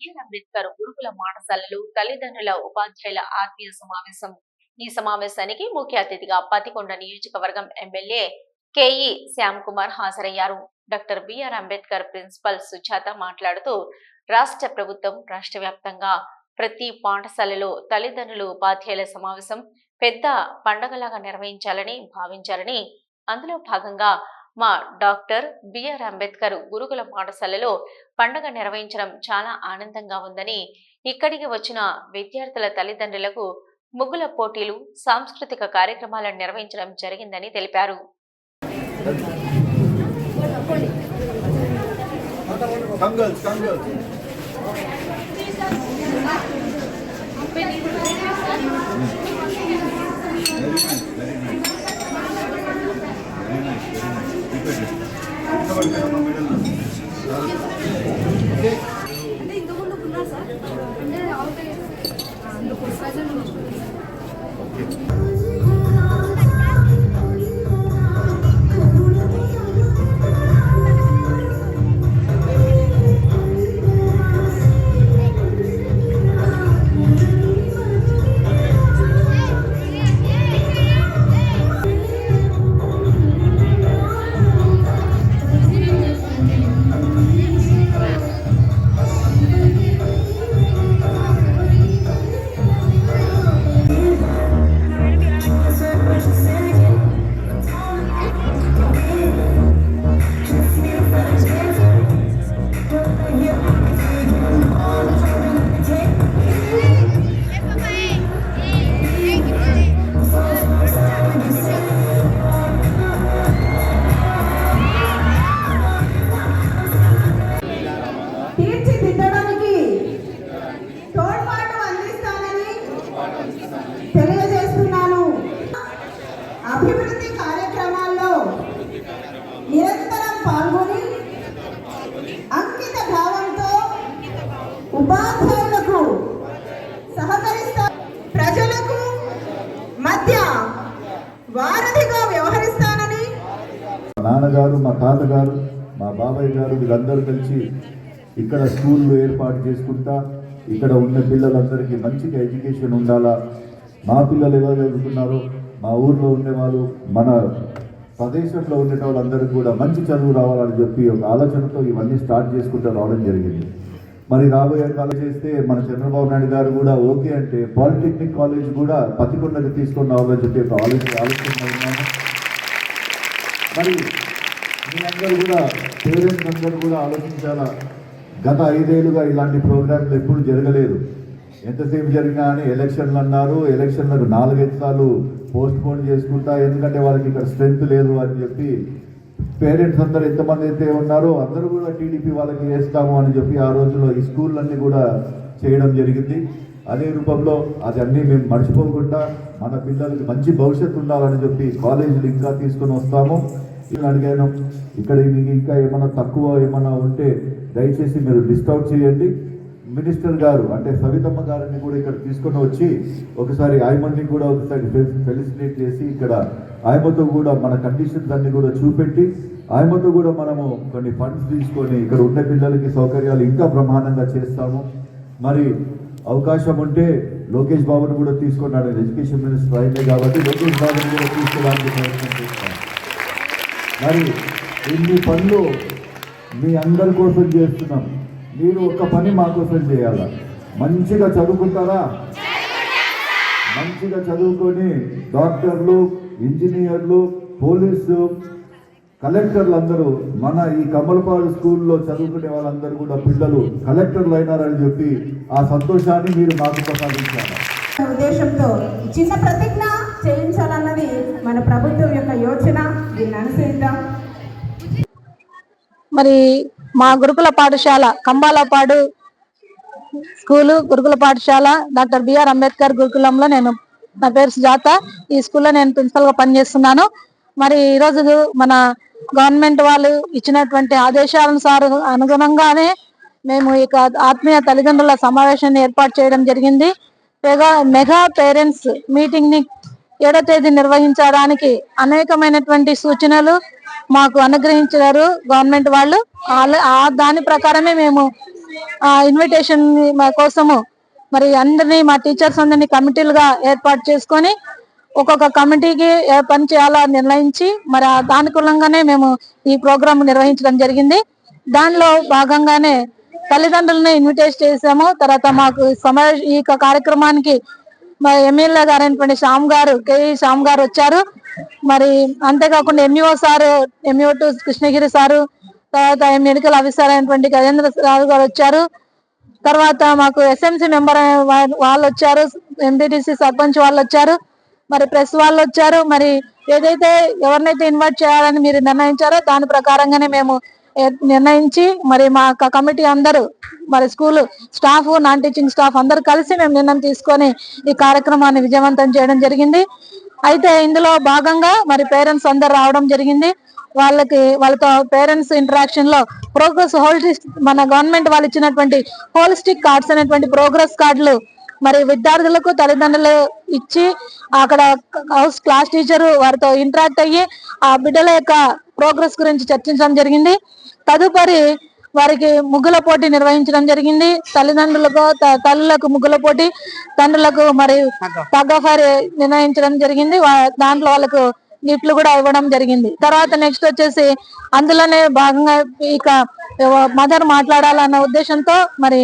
BR Ambedkar గురుకుల పాఠశాలలు తల్లిదండ్రుల ఉపాధ్యాయుల ఆత్మీయ సమావేశం ఈ సమావేశానికి ముఖ్య అతిథిగా పతికొండ నియోజకవర్గం ఎమ్మెల్యే కేఈ శ్యామ్ కుమార్ హాజరయ్యారు. Doctor B R Ambedkar principal Sujatha మాట్లాడుతూ రాష్ట్ర ప్రభుత్వం రాష్ట్ర వ్యాప్తంగా ప్రతి పాఠశాలలో తల్లిదండ్రులు ఉపాధ్యాయుల సమావేశం పెద్ద పండగలాగా నిర్వహించాలని భావించాలని అందులో భాగంగా మా డాక్టర్ బిఆర్ అంబేద్కర్ గురుకుల పాఠశాలలో పండగ నిర్వహించడం చాలా ఆనందంగా ఉందని ఇక్కడికి వచ్చిన విద్యార్థుల తల్లిదండ్రులకు ముగ్గుల పోటీలు సాంస్కృతిక కార్యక్రమాలను నిర్వహించడం జరిగిందని తెలిపారు. Very nice, very nice. Thank you. తెలియజేస్తున్నాను. అభివృద్ధి కార్యక్రమాల్లో నిరంతరం పాల్గొని అంకిత భావంతో ఉపాధ్యాయులకు సహకరిస్తా ప్రజలకు మధ్య వారధిగా వ్యవహరిస్తానని మా నాన్నగారు మా తాతగారు మా బాబాయ్ గారు వీళ్ళందరూ కలిసి ఇక్కడ స్కూళ్ళు ఏర్పాటు చేసుకుంటా ఇక్కడ ఉన్న పిల్లలందరికీ మంచిగా ఎడ్యుకేషన్ ఉండాలా? మా పిల్లలు ఎలా చదువుతున్నారో మా ఊర్లో ఉండేవాళ్ళు మన ప్రదేశంలో ఉండే వాళ్ళందరికీ కూడా మంచి చదువు రావాలని చెప్పి ఒక ఆలోచనతో ఇవన్నీ స్టార్ట్ చేసుకుంటూ రావడం జరిగింది. మరి రాబోయే కాలం చేస్తే మన చంద్రబాబు నాయుడు గారు కూడా ఓకే అంటే పాలిటెక్నిక్ కాలేజ్ కూడా పతికొండకి తీసుకొని రావాలని చెప్పి ఒక ఆలోచన ఆలోచన ఉన్నాను మరి మీ అందరూ కూడా పేరెంట్స్ అందరూ కూడా ఆలోచించాలా? గత ఐదేళ్ళుగా ఇలాంటి ప్రోగ్రాంలు ఎప్పుడు జరగలేదు. ఎంతసేపు జరిగినా అని ఎలక్షన్లు అన్నారు. ఎలక్షన్లకు నాలుగైదు సార్లు పోస్ట్ పోన్ చేసుకుంటా. ఎందుకంటే వాళ్ళకి ఇక్కడ స్ట్రెంత్ లేదు అని చెప్పి పేరెంట్స్ అందరు ఎంతమంది అయితే ఉన్నారో అందరూ కూడా టీడీపీ వాళ్ళకి వేస్తాము అని చెప్పి ఆ రోజుల్లో ఈ స్కూళ్ళన్నీ కూడా చేయడం జరిగింది. అదే రూపంలో అది అన్నీ మేము మర్చిపోకుండా మన పిల్లలకి మంచి భవిష్యత్తు ఉండాలని చెప్పి కాలేజీలు ఇంకా తీసుకొని వస్తాము. ఇలా అడిగాను ఇక్కడ మీకు ఇంకా ఏమైనా తక్కువ ఏమైనా ఉంటే దయచేసి మీరు లిస్ట్ అవుట్ చేయండి. మినిస్టర్ గారు అంటే సవితమ్మ గారిని కూడా ఇక్కడ తీసుకొని వచ్చి ఒకసారి ఆయమని కూడా ఒకసారి ఫెలిసిటేట్ చేసి ఇక్కడ ఆయమతో కూడా మన కండిషన్స్ అన్ని కూడా చూపెట్టి ఆయమతో కూడా మనము కొన్ని ఫండ్స్ తీసుకొని ఇక్కడ ఉన్న పిల్లలకి సౌకర్యాలు ఇంకా బ్రహ్మాండంగా చేస్తాము. మరి అవకాశం ఉంటే లోకేష్ బాబుని కూడా తీసుకున్నాడు ఎడ్యుకేషన్ మినిస్టర్ అయిందే కాబట్టి లోకేష్ బాబుని కూడా తీసుకోవడానికి ప్రయత్నం చేస్తాను మరి ఇన్ని పనులు మీ అందరి కోసం చేస్తున్నాం. మీరు ఒక్క పని మా కోసం చేయాలా? మంచిగా చదువుకుంటారా? మంచిగా చదువుకొని డాక్టర్లు ఇంజనీర్లు పోలీసు కలెక్టర్లు అందరూ మన ఈ కమలపాడు స్కూల్లో చదువుకునే వాళ్ళందరూ కూడా పిల్లలు కలెక్టర్లు అయినారని చెప్పి ఆ సంతోషాన్ని మీరు మాకు ప్రసాదించారు ఉద్దేశంతో చిన్న ప్రతిజ్ఞ చేయించాలన్నది మన ప్రభుత్వం యొక్క యోచన. దీన్ని మరి మా గురుకుల పాఠశాల కంబాలపాడు స్కూలు గురుకుల పాఠశాల డాక్టర్ బిఆర్ అంబేద్కర్ గురుకులంలో నేను నా పేరు సుజాత. ఈ స్కూల్లో నేను ప్రిన్సిపల్గా పనిచేస్తున్నాను. మరి ఈరోజు మన గవర్నమెంట్ వాళ్ళు ఇచ్చినటువంటి ఆదేశానుసార అనుగుణంగానే మేము ఇక ఆత్మీయ తల్లిదండ్రుల సమావేశాన్ని ఏర్పాటు చేయడం జరిగింది. మెగా మెగా పేరెంట్స్ మీటింగ్ని ఏడో తేదీ నిర్వహించడానికి అనేకమైనటువంటి సూచనలు మాకు అనుగ్రహించారు గవర్నమెంట్ వాళ్ళు. ఆ దాని ప్రకారమే మేము ఆ ఇన్విటేషన్ కోసము మరి అందరినీ మా టీచర్స్ అందరినీ కమిటీలుగా ఏర్పాటు చేసుకొని ఒక్కొక్క కమిటీకి ఏ పని చేయాలా నిర్ణయించి మరి ఆ దానుకూలంగానే మేము ఈ ప్రోగ్రామ్ నిర్వహించడం జరిగింది. దానిలో భాగంగానే తల్లిదండ్రులని ఇన్విటేట్ చేసాము. తర్వాత మాకు సమావేశ ఈ కార్యక్రమానికి మా ఎమ్మెల్యే గారైనటువంటి శ్యామ్ గారు కేఈ శ్యామ్ గారు వచ్చారు. మరి అంతేకాకుండా M E O sir M E O two Krishnagiri sir తర్వాత మెడికల్ ఆఫీసర్ అయినటువంటి గజేంద్ర రావు గారు వచ్చారు. తర్వాత మాకు ఎస్ఎంసి మెంబర్ వాళ్ళు వచ్చారు. ఎంపీటీసీ సర్పంచ్ వాళ్ళు వచ్చారు. మరి ప్రెస్ వాళ్ళు వచ్చారు. మరి ఏదైతే ఎవరినైతే ఇన్వైట్ చేయాలని మీరు నిర్ణయించారో దాని ప్రకారంగానే మేము నిర్ణయించి మరి మా యొక్క కమిటీ అందరూ మరి school staff non teaching staff అందరూ కలిసి మేము నిర్ణయం తీసుకొని ఈ కార్యక్రమాన్ని విజయవంతం చేయడం జరిగింది. అయితే ఇందులో భాగంగా మరి పేరెంట్స్ అందరు రావడం జరిగింది. వాళ్ళకి వాళ్ళతో పేరెంట్స్ ఇంటరాక్షన్లో ప్రోగ్రెస్ హోలిస్టిక్ మన గవర్నమెంట్ వాళ్ళు ఇచ్చినటువంటి హోలిస్టిక్ కార్డ్స్ అనేటువంటి ప్రోగ్రెస్ కార్డులు మరి విద్యార్థులకు తల్లిదండ్రులు ఇచ్చి అక్కడ హౌస్ క్లాస్ టీచర్ వారితో ఇంటరాక్ట్ అయ్యి ఆ బిడ్డల యొక్క ప్రోగ్రెస్ గురించి చర్చించడం జరిగింది. తదుపరి వారికి ముగ్గుల పోటీ నిర్వహించడం జరిగింది. తల్లిదండ్రులకు తల్లులకు ముగ్గుల పోటీ తండ్రులకు మరి తగ్గ. నిర్ణయించడం జరిగింది. దాంట్లో వాళ్ళకు గిఫ్ట్లు కూడా ఇవ్వడం జరిగింది. తర్వాత నెక్స్ట్ వచ్చేసి అందులోనే భాగంగా ఇక మదర్ మాట్లాడాలన్న ఉద్దేశంతో మరి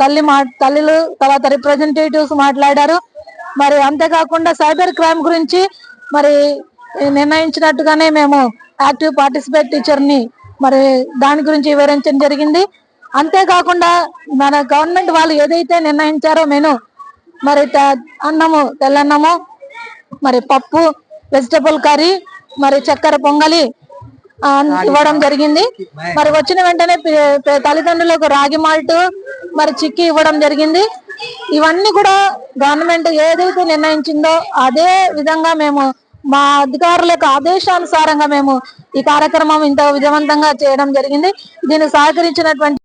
తల్లి మా తల్లిలు తర్వాత రిప్రజెంటేటివ్స్ మాట్లాడారు. మరి అంతేకాకుండా సైబర్ క్రైమ్ గురించి మరి నిర్ణయించినట్టుగానే మేము యాక్టివ్ పార్టిసిపేట్ టీచర్ని మరి దాని గురించి వివరించడం జరిగింది. అంతేకాకుండా మన గవర్నమెంట్ వాళ్ళు ఏదైతే నిర్ణయించారో మెను మరి అన్నము తెల్లన్నము మరి పప్పు వెజిటబుల్ కర్రీ మరి చక్కెర పొంగలి ఇవ్వడం జరిగింది. మరి వచ్చిన వెంటనే తల్లిదండ్రులకు రాగి మాల్ట్ మరి చిక్కి ఇవ్వడం జరిగింది. ఇవన్నీ కూడా గవర్నమెంట్ ఏదైతే నిర్ణయించిందో అదే విధంగా మేము మా అధికారుల యొక్క ఆదేశానుసారంగా మేము ఈ కార్యక్రమం ఇంత విజయవంతంగా చేయడం జరిగింది. దీనికి సహకరించినటువంటి